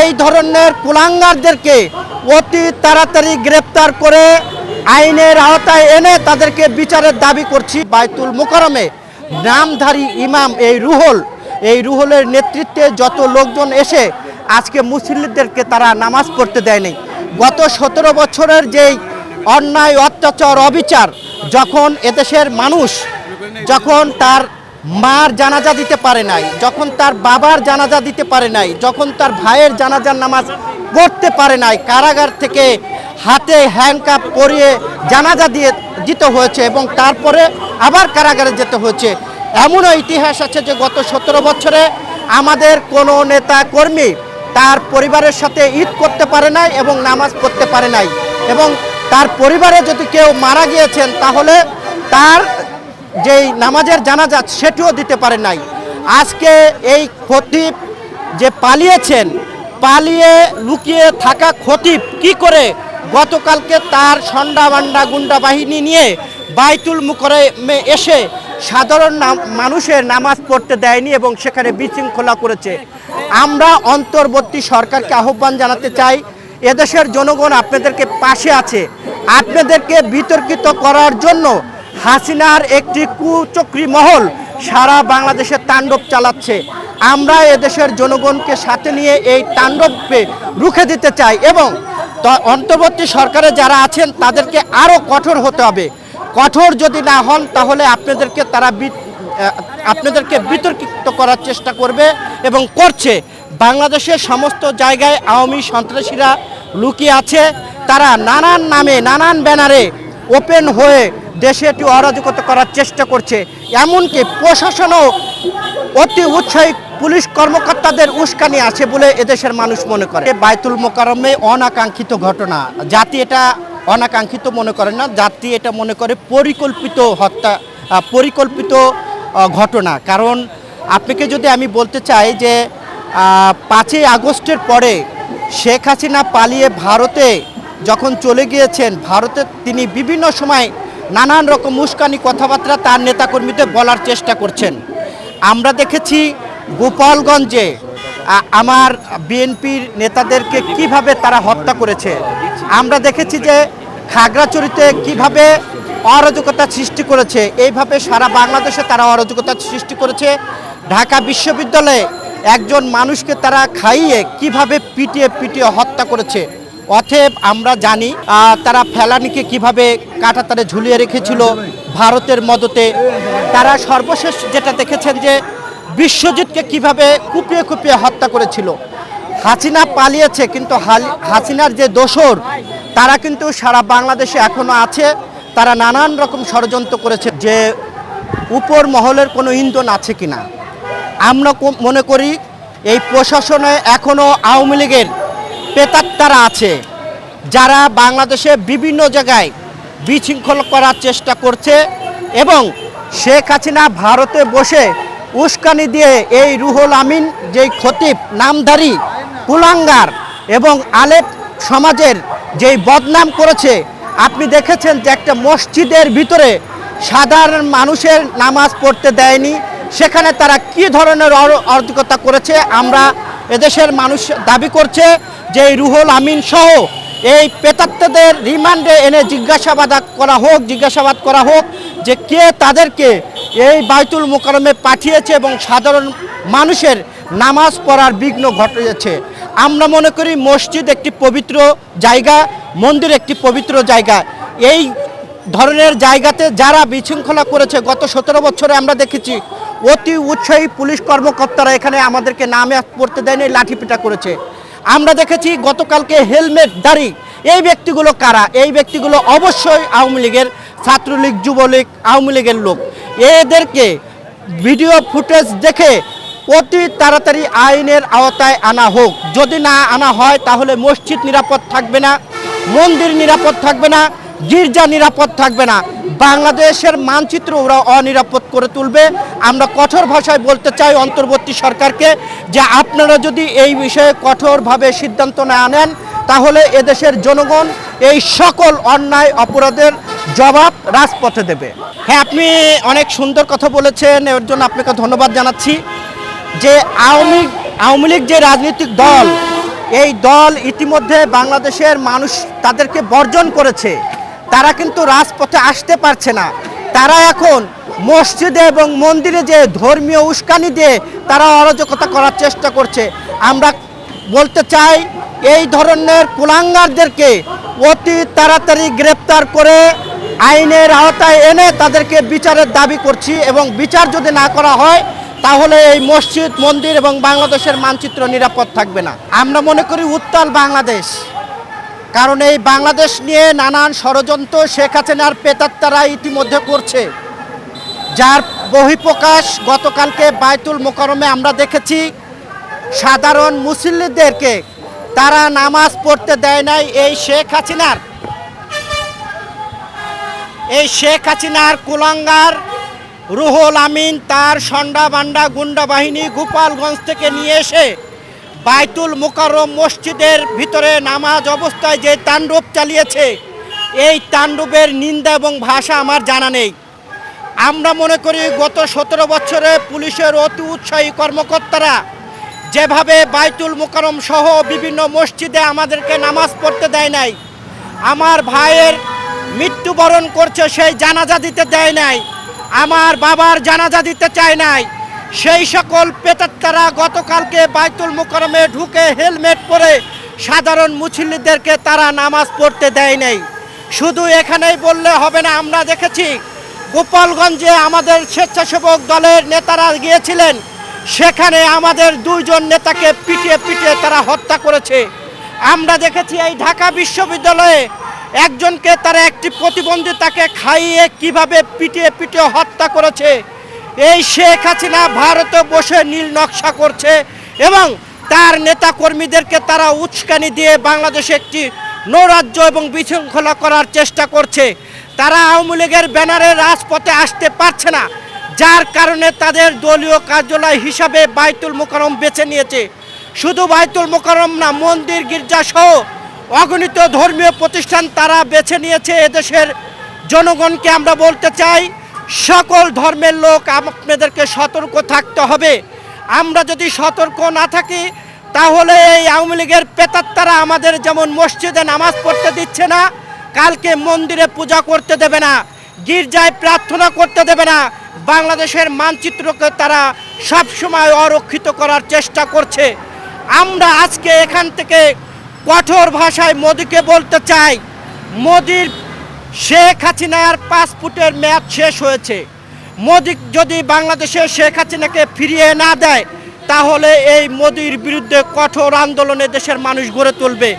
এই ধরনের কুলাঙ্গারদেরকে অতি তাড়াতাড়ি গ্রেপ্তার করে আইনের আওতায় এনে তাদেরকে বিচারের দাবি করছি। বাইতুল মোকারমে নামধারী ইমাম এই রুহল, এই রুহলের নেতৃত্বে যত লোকজন এসে আজকে মুসলিমদেরকে তারা নামাজ পড়তে দেয়নি। গত সতেরো বছরের যেই অন্যায়, অত্যাচার, অবিচার, যখন এদেশের মানুষ যখন তার মার জানাজা দিতে পারে নাই, যখন তার বাবার জানাজা দিতে পারে নাই, যখন তার ভাইয়ের জানাজার নামাজ পড়তে পারে নাই, কারাগার থেকে হাতে হ্যান্ডকাপ পরিয়ে জানাজা দিয়ে দিতে হয়েছে এবং তারপরে আবার কারাগারে যেতে হয়েছে। এমনও ইতিহাস আছে যে গত সতেরো বছরে আমাদের কোনো নেতা কর্মী তার পরিবারের সাথে ঈদ করতে পারে নাই এবং নামাজ পড়তে পারে নাই এবং তার পরিবারে যদি কেউ মারা গিয়েছেন, তাহলে তার যেই নামাজের জানাজা সেটিও দিতে পারে নাই। আজকে এই খতিব যে পালিয়েছেন, পালিয়ে লুকিয়ে থাকা খতিব কি করে গতকালকে তার সন্ডা বান্ডা গুন্ডা বাহিনী নিয়ে বাইতুল মুকরমে এসে সাধারণ মানুষের নামাজ পড়তে দেয়নি এবং সেখানে বিশৃঙ্খলা করেছে। আমরা অন্তর্বর্তী সরকারকে আহ্বান জানাতে চাই, এদেশের জনগণ আপনাদেরকে পাশে আছে। আপনাদেরকে বিতর্কিত করার জন্য হাসিনার একটি কুচক্রী মহল সারা বাংলাদেশে তাণ্ডব চালাচ্ছে। আমরা এদেশের জনগণকে সাথে নিয়ে এই তাণ্ডবকে রুখে দিতে চাই এবং অন্তর্বর্তী সরকারে যারা আছেন তাদেরকে আরও কঠোর হতে হবে। কঠোর যদি না হন তাহলে আপনাদেরকে তারা আপনাদেরকে বিতর্কিত করার চেষ্টা করবে এবং করছে। বাংলাদেশের সমস্ত জায়গায় আওয়ামী সন্ত্রাসীরা লুকিয়ে আছে। তারা নানান নামে, নানান ব্যানারে ওপেন হয়ে দেশে একটি অরাজকতা করার চেষ্টা করছে। এমনকি প্রশাসনও অতি উৎসাহী পুলিশ কর্মকর্তাদের উস্কানি আছে বলে এদেশের মানুষ মনে করে। বাইতুল মোকারমে অনাকাঙ্ক্ষিত ঘটনা। জাতি এটা অনাকাঙ্ক্ষিত মনে করে না। জাতি এটা মনে করে পরিকল্পিত হত্যা পরিকল্পিত ঘটনা। কারণ আপনাকে যদি আমি বলতে চাই যে পাঁচই আগস্টের পরে শেখ হাসিনা পালিয়ে ভারতে যখন চলে গিয়েছেন, ভারতে তিনি বিভিন্ন সময় নানান রকম উস্কানি কথাবার্তা তার নেতাকর্মীদের বলার চেষ্টা করছেন। আমরা দেখেছি গোপালগঞ্জে আমার বিএনপির নেতাদেরকে কীভাবে তারা হত্যা করেছে। আমরা দেখেছি যে খাগড়াছড়িতে কীভাবে অরাজকতা সৃষ্টি করেছে, এইভাবে সারা বাংলাদেশে তারা অরাজকতা সৃষ্টি করেছে। ঢাকা বিশ্ববিদ্যালয়ে একজন মানুষকে তারা খাইয়ে কীভাবে পিটিয়ে পিটিয়ে হত্যা করেছে অতএব আমরা জানি তারা ফেলানিকে কীভাবে কাটাতারে ঝুলিয়ে রেখেছিল ভারতের মদতে। তারা সর্বশেষ যেটা দেখেছেন যে বিশ্বজিৎকে কীভাবে কুপিয়ে কুপিয়ে হত্যা করেছিল। হাসিনা পালিয়েছে, কিন্তু হাসিনার যে দোসর, তারা কিন্তু সারা বাংলাদেশে এখনও আছে। তারা নানান রকম ষড়যন্ত্র করেছে যে উপর মহলের কোনো ইন্ধন আছে কিনা। আমরা কো- মনে করি এই প্রশাসনে এখনও আওয়ামী লীগের পেতাত্তারা আছে, যারা বাংলাদেশে বিভিন্ন জায়গায় বিশৃঙ্খল করার চেষ্টা করছে এবং শেখ হাসিনা ভারতে বসে উস্কানি দিয়ে এই রুহুল আমিন যেই খতিব, নামধারী, কুলাঙ্গার এবং আলেপ সমাজের যেই বদনাম করেছে, আপনি দেখেছেন যে একটা মসজিদের ভিতরে সাধারণ মানুষের নামাজ পড়তে দেয়নি, সেখানে তারা কি ধরনের অর- অরাজকতা করেছে, আমরা এদেশের মানুষ দাবি করছে যে রুহুল আমিন সহ এই পেতাত্তাদের রিমান্ডে এনে জিজ্ঞাসাবাদ করা হোক, জিজ্ঞাসাবাদ করা হোক যে কে তাদেরকে এই বাইতুল মোকারমে পাঠিয়েছে এবং সাধারণ মানুষের নামাজ পড়ার বিঘ্ন ঘটিয়েছে। আমরা মনে করি মসজিদ একটি পবিত্র জায়গা, মন্দির একটি পবিত্র জায়গা। এই ধরনের জায়গাতে যারা বিশৃঙ্খলা করেছে, গত সতেরো বছরে আমরা দেখেছি, অতি উৎসাহী পুলিশ কর্মকর্তারা এখানে আমাদেরকে নামে পড়তে দেয়নি, লাঠিপিটা করেছে। আমরা দেখেছি গতকালকে হেলমেট দাড়ি। এই ব্যক্তিগুলো কারা? এই ব্যক্তিগুলো অবশ্যই আওয়ামী লীগের ছাত্রলীগ, যুবলীগ, আওয়ামী লীগের লোক। এদেরকে ভিডিও ফুটেজ দেখে অতি তাড়াতাড়ি আইনের আওতায় আনা হোক। যদি না আনা হয়, তাহলে মসজিদ নিরাপদ থাকবে না, মন্দির নিরাপদ থাকবে না। গির্জা নিরাপদ থাকবে না। বাংলাদেশের মানচিত্র ওরা অনিরাপদ করে তুলবে। আমরা কঠোর ভাষায় বলতে চাই অন্তর্বর্তী সরকারকে যে আপনারা যদি এই বিষয়ে কঠোরভাবে সিদ্ধান্ত না নেন, তাহলে এদেশের জনগণ এই সকল অন্যায় অপরাধের জবাব রাজপথে দেবে। হ্যাঁ আপনি অনেক সুন্দর কথা বলেছেন, এর জন্য আপনাকে ধন্যবাদ জানাচ্ছি। যে আওয়ামী আওয়ামী লীগ যে রাজনৈতিক দল, এই দল ইতিমধ্যে বাংলাদেশের মানুষ তাদেরকে বর্জন করেছে। তারা কিন্তু রাজপথে আসতে পারছে না। তারা এখন মসজিদে এবং মন্দিরে যে ধর্মীয় উস্কানি দিয়ে তারা অরাজকতা করার চেষ্টা করছে। আমরা বলতে চাই, এই ধরনের কুলাঙ্গারদেরকে অতি তাড়াতাড়ি গ্রেপ্তার করে আইনের আওতায় এনে তাদেরকে বিচারের দাবি করছি এবং বিচার যদি না করা হয়, তাহলে এই মসজিদ, মন্দির এবং বাংলাদেশের মানচিত্র নিরাপদ থাকবে না। আমরা মনে করি উত্তাল বাংলাদেশ। কারণ এই বাংলাদেশ নিয়ে নানান ষড়যন্ত্র শেখ হাসিনার পেতাত্তারা ইতিমধ্যে করছে। যার বহিঃপ্রকাশ গতকালকে বায়তুল মোকারমে আমরা দেখেছি, সাধারণ মুসল্লিদেরকে তারা নামাজ পড়তে দেয় নাই এই শেখ হাসিনার। এই শেখ হাসিনার কুলাঙ্গার রুহুল আমিন তার সন্ডা বান্ডা গুন্ডা বাহিনী গোপালগঞ্জ থেকে নিয়ে এসে বাইতুল মোকাররম মসজিদের ভিতরে নামাজ অবস্থায় যে তাণ্ডব চালিয়েছে, এই তাণ্ডবের নিন্দা এবং ভাষা আমার জানা নেই। আমরা মনে করি গত সতেরো বছরে পুলিশের অতি উৎসাহী কর্মকর্তারা যেভাবে বাইতুল মোকারম সহ বিভিন্ন মসজিদে আমাদেরকে নামাজ পড়তে দেয় নাই, আমার ভাইয়ের মৃত্যুবরণ করছে সেই জানাজা দিতে দেয় নাই, আমার বাবার জানাজা দিতে চায় নাই সেই সকল পেতাত্তারা গতকালকে বাইতুল মোকারমে ঢুকে হেলমেট পরে সাধারণ মুসল্লিদেরকে তারা নামাজ পড়তে দেয় নাই। শুধু এখানেই বললে হবে না, আমরা দেখেছি গোপালগঞ্জে আমাদের স্বেচ্ছাসেবক দলের নেতারা গিয়েছিলেন। সেখানে আমাদের দুইজন নেতাকে পিটিয়ে পিটিয়ে তারা হত্যা করেছে। আমরা দেখেছি এই ঢাকা বিশ্ববিদ্যালয়ে একজনকে তারা একটি প্রতিবন্ধী তাকে খাইয়ে কীভাবে পিটিয়ে পিটিয়ে হত্যা করেছে এই শেখ হাসিনা ভারতে বসে নীল নকশা করছে এবং তার নেতা কর্মীদেরকে তারা উস্কানি দিয়ে বাংলাদেশে একটি নৈরাজ্য এবং বিশৃঙ্খলা করার চেষ্টা করছে। তারা আওয়ামী লীগের ব্যানারে রাজপথে আসতে পারছে না, যার কারণে তাদের দলীয় কার্যালয় হিসাবে বাইতুল মোকারম বেছে নিয়েছে। শুধু বাইতুল মোকারম না, মন্দির, গির্জা সহ অগণিত ধর্মীয় প্রতিষ্ঠান তারা বেছে নিয়েছে। এদেশের জনগণকে আমরা বলতে চাই সকল ধর্মের লোক আপনাদেরকে সতর্ক থাকতে হবে। আমরা যদি সতর্ক না থাকি, তাহলে এই আওয়ামী লীগের পেতাত্তারা আমাদের যেমন মসজিদে নামাজ পড়তে দিচ্ছে না, কালকে মন্দিরে পূজা করতে দেবে না, গির্জায় প্রার্থনা করতে দেবে না, বাংলাদেশের মানচিত্রকে তারা সবসময় অরক্ষিত করার চেষ্টা করছে। আমরা আজকে এখান থেকে কঠোর ভাষায় মোদিকে বলতে চাই, মোদির শেখ হাসিনার পাসপোর্টের মেয়াদ শেষ হয়েছে। মোদি যদি বাংলাদেশে শেখ হাসিনাকে ফিরিয়ে না দেয়, তাহলে এই মোদির বিরুদ্ধে কঠোর আন্দোলনে দেশের মানুষ গড়ে তুলবে।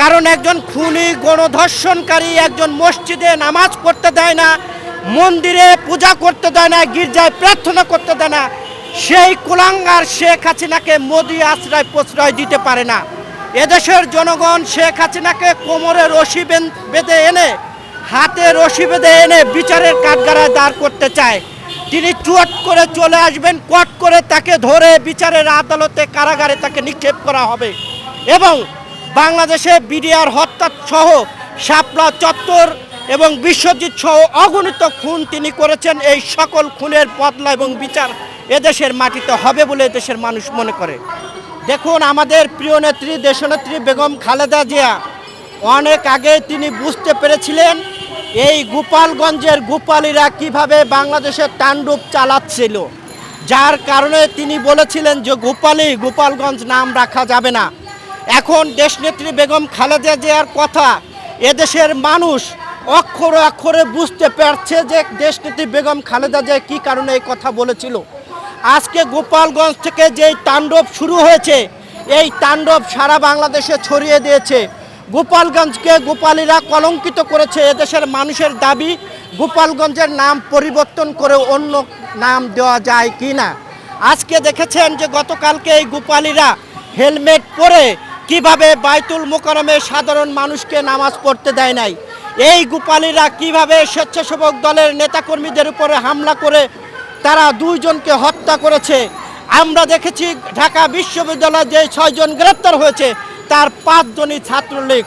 কারণ একজন খুনি, গণধর্ষণকারী একজন মসজিদে নামাজ পড়তে দেয় না, মন্দিরে পূজা করতে দেয় না, গির্জায় প্রার্থনা করতে দেয় না, সেই কুলাঙ্গার শেখ হাসিনাকে মোদি আশ্রয় প্রশ্রয় দিতে পারে না। এদেশের জনগণ শেখ হাসিনাকে কোমরে রশি বেঁধে এনে হাতে রশি বেঁধে এনে বিচারের কাঠগাড়ায় দাঁড় করতে চায়। তিনি চুয়াট করে চলে আসবেন, কট করে তাকে ধরে বিচারের আদালতে কারাগারে তাকে নিক্ষেপ করা হবে এবং বাংলাদেশে বিডিআর হত্যা সহ শাপলা চত্বর এবং বিশ্বজিৎ সহ অগণিত খুন তিনি করেছেন। এই সকল খুনের বদলা এবং বিচার এদেশের মাটিতে হবে বলে এদেশের মানুষ মনে করে। দেখুন, আমাদের প্রিয় নেত্রী, দেশনেত্রী বেগম খালেদা জিয়া, অনেক আগে তিনি বুঝতে পেরেছিলেন এই গোপালগঞ্জের গোপালীরা কীভাবে বাংলাদেশের তাণ্ডব চালাচ্ছিল? যার কারণে তিনি বলেছিলেন যে, গোপালী, গোপালগঞ্জ নাম রাখা যাবে না। এখন দেশনেত্রী বেগম খালেদা জিয়ার কথা, এদেশের মানুষ অক্ষরে অক্ষরে বুঝতে পারছে যে, দেশনেত্রী বেগম খালেদা জিয়া কী কারণে এই কথা বলেছিল। আজকে গোপালগঞ্জ থেকে যেই তাণ্ডব শুরু হয়েছে, এই তাণ্ডব সারা বাংলাদেশে ছড়িয়ে দিয়েছে। গোপালগঞ্জকে গোপালীরা কলঙ্কিত করেছে। এদেশের মানুষের দাবি, গোপালগঞ্জের নাম পরিবর্তন করে অন্য নাম দেওয়া যায় কি না আজকে দেখেছেন যে গতকালকে এই গোপালীরা হেলমেট পরে কীভাবে বাইতুল মোকারমে সাধারণ মানুষকে নামাজ পড়তে দেয় নাই। এই গোপালীরা কীভাবে স্বেচ্ছাসেবক দলের নেতাকর্মীদের উপরে হামলা করে তারা দুইজনকে হত্যা করেছে। আমরা দেখেছি ঢাকা বিশ্ববিদ্যালয়ে যে ছয়জন গ্রেপ্তার হয়েছে তার পাঁচজনই ছাত্রলীগ।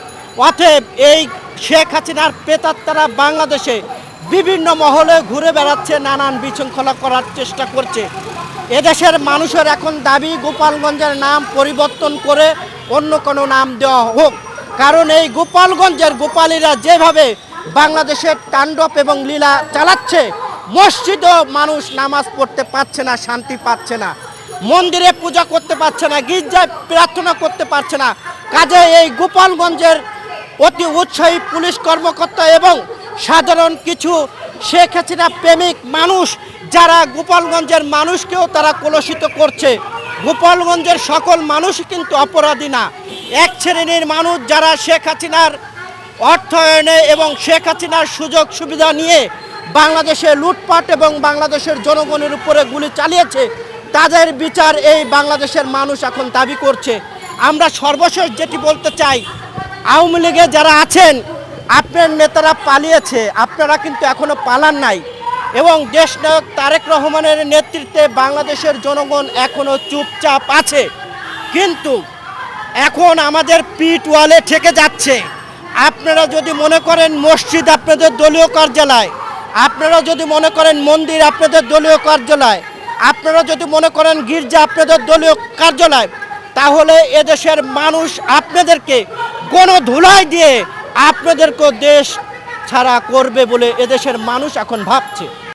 অতএব এই শেখ হাসিনার পেতাত্তারা বাংলাদেশে বিভিন্ন মহলে ঘুরে বেড়াচ্ছে, নানান বিশৃঙ্খলা করার চেষ্টা করছে। এদেশের মানুষের এখন দাবি, গোপালগঞ্জের নাম পরিবর্তন করে অন্য কোনো নাম দেওয়া হোক। কারণ এই গোপালগঞ্জের গোপালীরা যেভাবে বাংলাদেশের তাণ্ডব এবং লীলা চালাচ্ছে, মসজিদও মানুষ নামাজ পড়তে পারছে না, শান্তি পাচ্ছে না। মন্দিরে পূজা করতে পারছে না, গির্জায় প্রার্থনা করতে পারছে না। কাজে এই গোপালগঞ্জের অতি উৎসাহী পুলিশ কর্মকর্তা এবং সাধারণ কিছু শেখ হাসিনা প্রেমিক মানুষ, যারা গোপালগঞ্জের মানুষকেও তারা কলুষিত করছে। গোপালগঞ্জের সকল মানুষ কিন্তু অপরাধী না। এক শ্রেণির মানুষ যারা শেখ হাসিনার অর্থায়নে এবং শেখ হাসিনার সুযোগ সুবিধা নিয়ে বাংলাদেশে লুটপাট এবং বাংলাদেশের জনগণের উপরে গুলি চালিয়েছে তাদের বিচার এই বাংলাদেশের মানুষ এখন দাবি করছে। আমরা সর্বশেষ যেটি বলতে চাই, আওয়ামী লীগে যারা আছেন, আপনার নেতারা পালিয়েছে, আপনারা কিন্তু এখনও পালান নাই। এবং দেশ নায়ক তারেক রহমানের নেতৃত্বে বাংলাদেশের জনগণ এখনও চুপচাপ আছে। কিন্তু এখন আমাদের পিট ওয়ালে ঠেকে যাচ্ছে। আপনারা যদি মনে করেন মসজিদ আপনাদের দলীয় কার্যালয়, আপনারা যদি মনে করেন মন্দির আপনাদের দলীয় কার্যালয় আপনারা যদি মনে করেন গির্জা আপনাদের দলীয় কার্যালয়, তাহলে এদেশের মানুষ আপনাদেরকে কোনো ধুলায় দিয়ে আপনাদেরকে দেশ ছাড়া করবে বলে এদেশের মানুষ এখন ভাবছে।